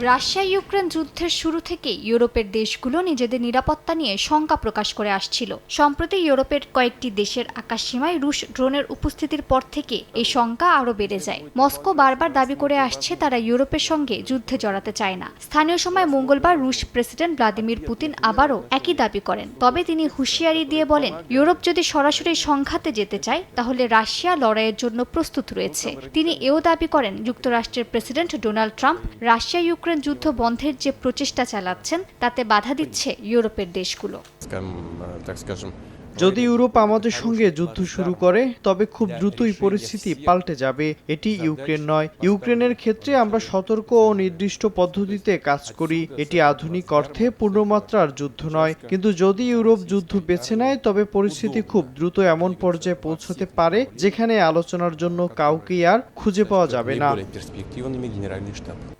Russia Ukraine যুদ্ধের শুরু থেকেই ইউরোপের দেশগুলো নিজেদের নিরাপত্তা নিয়ে শঙ্কা প্রকাশ করে আসছিল। সম্প্রতি ইউরোপের কয়েকটি দেশের আকাশসীমায় রুশ ড্রোনের উপস্থিতির পর থেকে এই শঙ্কা আরও বেড়ে যায়। মস্কো বারবার দাবি করে আসছে তারা ইউরোপের সঙ্গে যুদ্ধে জড়াতে চায় না। স্থানীয় সময় মঙ্গলবার রুশ প্রেসিডেন্ট ভ্লাদিমির পুতিন আবারও একই দাবি করেন। তবে তিনি হুঁশিয়ারি দিয়ে বলেন, ইউরোপ যদি সরাসরি সংঘাতে যেতে চায়, তাহলে রাশিয়া লড়াইয়ের জন্য প্রস্তুত রয়েছে। তিনি এও দাবি করেন, যুক্তরাষ্ট্রের president Donald Trump Russia Ukraine যুদ্ধ বন্ধের যে প্রচেষ্টা চালাচ্ছেন তাতে বাধা দিচ্ছে ইউরোপের দেশগুলো। যদি ইউরোপ আমাদের সঙ্গে যুদ্ধ শুরু করে, তবে খুব দ্রুতই পরিস্থিতি পাল্টে যাবে। এটি ইউক্রেন নয়। ইউক্রেনের ক্ষেত্রে আমরা সতর্ক ও নির্দিষ্ট পদ্ধতিতে কাজ করি। এটি আধুনিক অর্থে পূর্ণমাত্রার যুদ্ধ নয়। কিন্তু যদি ইউরোপ যুদ্ধ বেছে নেয়, তবে পরিস্থিতি খুব দ্রুত এমন পর্যায়ে পৌঁছতে পারে, যেখানে আলোচনার জন্য কাউকে আর খুঁজে পাওয়া যাবে না।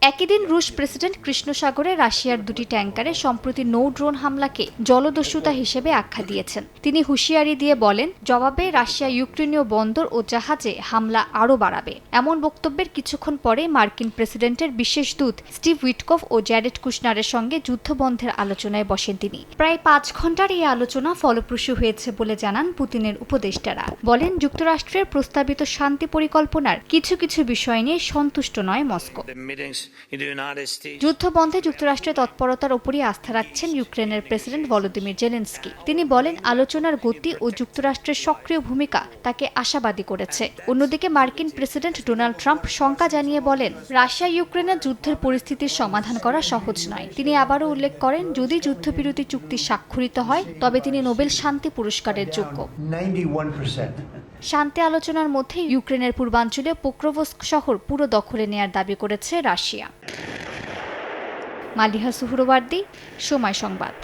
একই দিন রুশ প্রেসিডেন্ট কৃষ্ণসাগরে রাশিয়ার দুটি ট্যাঙ্কারে সম্প্রতি নৌ ড্রোন হামলাকে জলদস্যুতা হিসেবে আখ্যা দিয়েছেন। তিনি হুঁশিয়ারি দিয়ে বলেন জবাবে রাশিয়া ইউক্রেনীয় বন্দর ও জাহাজে হামলা আরও বাড়াবে। এমন বক্তব্যের কিছুক্ষণ পরে মার্কিন প্রেসিডেন্টের বিশেষ দূত স্টিভ উইটকফ ও জ্যারেড কুশনারের সঙ্গে যুদ্ধবন্ধের আলোচনায় বসেন তিনি। প্রায় পাঁচ ঘণ্টার এই আলোচনা ফলপ্রসূ হয়েছে বলে জানান পুতিনের উপদেষ্টারা। বলেন যুক্তরাষ্ট্রের প্রস্তাবিত শান্তি পরিকল্পনার কিছু কিছু বিষয় নিয়ে সন্তুষ্ট নয় মস্কো. যুদ্ধবন্ধে যুক্তরাষ্ট্রের তৎপরতার উপরই আস্থা রাখছেন ইউক্রেনের প্রেসিডেন্ট ভলোদিমির জেলেন্সকি। তিনি বলেন আলোচনার গতি ও যুক্তরাষ্ট্রের সক্রিয় ভূমিকা তাকে আশাবাদী করেছে। অন্যদিকে মার্কিন প্রেসিডেন্ট ডোনাল্ড ট্রাম্প শঙ্কা জানিয়ে বলেন রাশিয়া ইউক্রেনের যুদ্ধের পরিস্থিতির সমাধান করা সহজ নয়। তিনি আবারও উল্লেখ করেন যদি যুদ্ধবিরতি চুক্তি স্বাক্ষরিত হয় তবে তিনি নোবেল শান্তি পুরস্কারের যোগ্য। শান্তি আলোচনার মধ্যে ইউক্রেনের পূর্বাঞ্চলে পোক্রোভস্ক শহর পুরো দখলে নেয়ার দাবি করেছে রাশিয়া। মালিহা সুহরওয়ার্দী সময় সংবাদ।